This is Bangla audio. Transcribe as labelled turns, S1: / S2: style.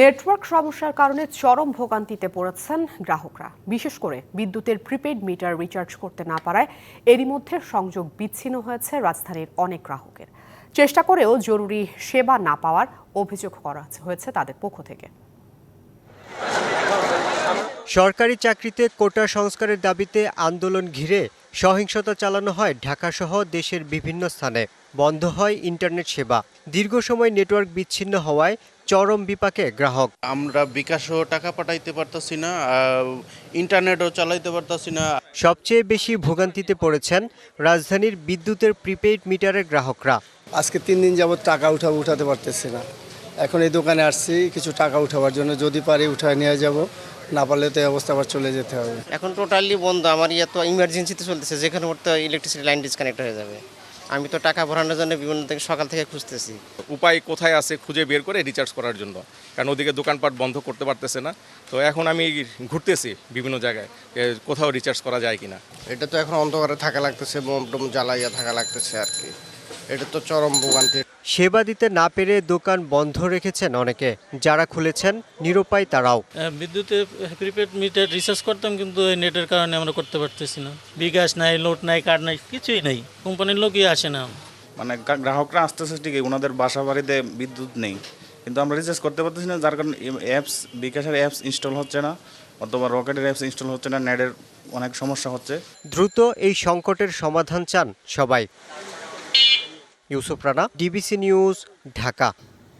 S1: নেটওয়ার্ক সমস্যার কারণে চরম ভোগান্তিতে পড়েছেন গ্রাহকরা। বিশেষ করে বিদ্যুতের প্রিপেড মিটার রিচার্জ করতে না পারায় এরই মধ্যে সংযোগ বিচ্ছিন্ন হয়েছে রাজধানীর অনেক গ্রাহকের। চেষ্টা করেও জরুরি সেবা না পাওয়ার অভিযোগ করা হয়েছে তাদের পক্ষ থেকে।
S2: সরকারি চাকরিতে কোটা সংস্কারের দাবিতে আন্দোলন ঘিরে সহিংসতা চালানো হয় ঢাকাসহ দেশের বিভিন্ন স্থানে। বন্ধ হয় ইন্টারনেট সেবা। দীর্ঘ সময় নেটওয়ার্ক বিচ্ছিন্ন হওয়ায় চরম বিপাকে গ্রাহক।
S3: আমরা বিকাশও টাকা পাঠাইতে পারতাছি না ইন্টারনেটও চালাইতে পারতাছি না।
S2: সবচেয়ে বেশি ভোগান্তিতে পড়েছেন রাজধানীর বিদ্যুতের প্রিপেইড মিটারের গ্রাহকরা।
S4: আজকে তিন দিন যাবত টাকা উঠাবো উঠাতে পারতেছি না। এখন এই দোকানে আসছি কিছু টাকা উঠাবার জন্য যদি পারি উঠায় নিয়ে যাব না পারলে তো এই অবস্থা আবার চলে যেতে হবে।
S5: এখন টোটালি বন্ধ আমার ইয়ে তো ইমার্জেন্সিতে চলতেছে যেখানে ওর তো ইলেকট্রিসিটি লাইন ডিসকানেক্ট হয়ে যাবে। আমি তো টাকা ভরানোর জন্য বিভিন্ন থেকে সকাল থেকে খুঁজতেছি।
S6: উপায় কোথায় আছে খুঁজে বের করে রিচার্জ করার জন্য। কারণ ওদিকে দোকানপাট বন্ধ করতে পারতেছে না। তো এখন আমি ঘুরতেছি বিভিন্ন জায়গায় কোথাও রিচার্জ করা যায় কিনা।
S7: এটা তো এখন অন্ধকারে থাকা লাগতেছে বোম টোম জ্বালাইয়া থাকা লাগতেছে আর কি। এটা তো চরম ভোগান্তি।
S2: সেবা দিতে না পেরে দোকান বন্ধ রেখেছেন অনেকে। যারা খুলেছেন নিরুপায় তারাও।
S8: আহ, বিদ্যুতে প্রিপেড মিটার রিচার্জ করতাম কিন্তু এই নেটের কারণে আমরা করতে পারতেছি না। বিকাশ নাই লোড নাই কার্ড নাই কিছুই নাই। কোম্পানির লোকই আসে না।
S9: মানে গ্রাহকরা আসতেছে ঠিকই ওনাদের বাসা বাড়িতে বিদ্যুৎ নেই। কিন্তু আমরা রিচার্জ করতে পারতেছি না যার কারণে অ্যাপস বিকাশের অ্যাপস ইনস্টল হচ্ছে না অথবা রকেটের অ্যাপস ইনস্টল হচ্ছে না নেটের অনেক সমস্যা হচ্ছে।
S2: দ্রুত এই সংকটের সমাধান চান সবাই। Yusuf Rana DBC news Dhaka.